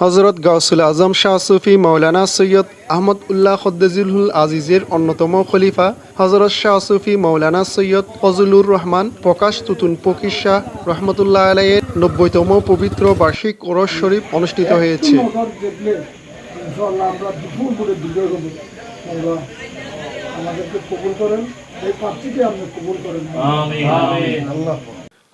হজরত গাউসুল আজম শাহ সুফি মৌলানা সৈয়দ আহমদ উল্লাহ খদ্দেজুল আজিজের অন্যতম খলিফা, হজরত শাহ সুফি মৌলানা সৈয়দ ফজলুর রহমান, প্রকাশ তুতুন ফকির শাহ রহমতুল্লাহ আলাইয়ের নব্বইতম পবিত্র বার্ষিক ওরস শরীফ অনুষ্ঠিত হয়েছে। ইনশাআল্লাহ আমরা দুপুর করে বিজয় হব। আমরা আমাদেরকে কবুল করেন। এই প্রার্থীকে আপনি কবুল করেন। আল্লাহ।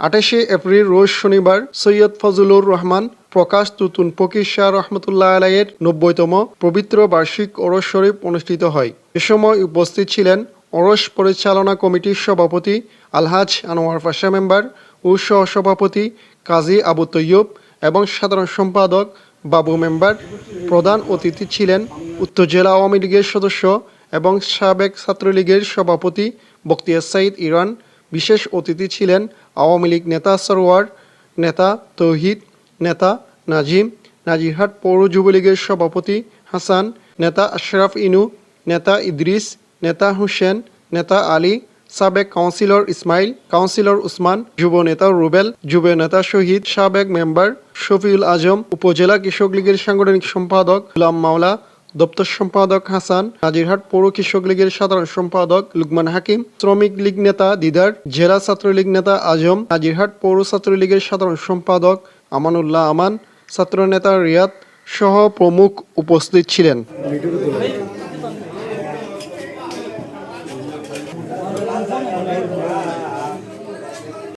আঠাশে এপ্রিল রোজ শনিবার সৈয়দ ফজলুর রহমান প্রকাশ তুতুন ফকির শাহ রহমতুল্লাহ আলাইয়ের নব্বইতম পবিত্র বার্ষিক ওরস শরীফ অনুষ্ঠিত হয়। এ সময় উপস্থিত ছিলেন ওরস পরিচালনা কমিটির সভাপতি আলহাজ আনোয়ার পাশা মেম্বার ও সহসভাপতি কাজী আবু তৈয়ব এবং সাধারণ সম্পাদক বাবু মেম্বার, প্রধান অতিথি ছিলেন উত্তর জেলা আওয়ামী লীগের সদস্য এবং সাবেক ছাত্রলীগের সভাপতি বক্তিয়ার সাইদ ইরান, বিশেষ অতিথি ছিলেন আওয়ামী লীগ নেতা সরোয়ার, নেতা তৌহিদ, নেতা নাজিম, নাজিরহাট পৌর যুবলীগের সভাপতি হাসান, নেতা আশরাফ ইনু, নেতা ইদ্রিস, নেতা হুসেন, নেতা আলী সাবেক কাউন্সিলর ইসমাইল, কাউন্সিলর উসমান, যুব নেতা রুবেল, যুব নেতা শহীদ, সাবেক মেম্বার শফিউল আজম, উপজেলা কৃষক লীগের সাংগঠনিক সম্পাদক গুলাম মাওলা, দপ্তর সম্পাদক হাসান, নাজিরহাট পৌর কৃষক লীগের সাধারণ সম্পাদক লুকমান হাকিম, শ্রমিক লীগ নেতা দিদার, জেলা ছাত্রলীগ নেতা আজম, নাজিরহাট পৌর ছাত্রলীগের সাধারণ সম্পাদক আমানুল্লাহ আমান, ছাত্র নেতা রিয়াদ সহ প্রমুখ উপস্থিত ছিলেন।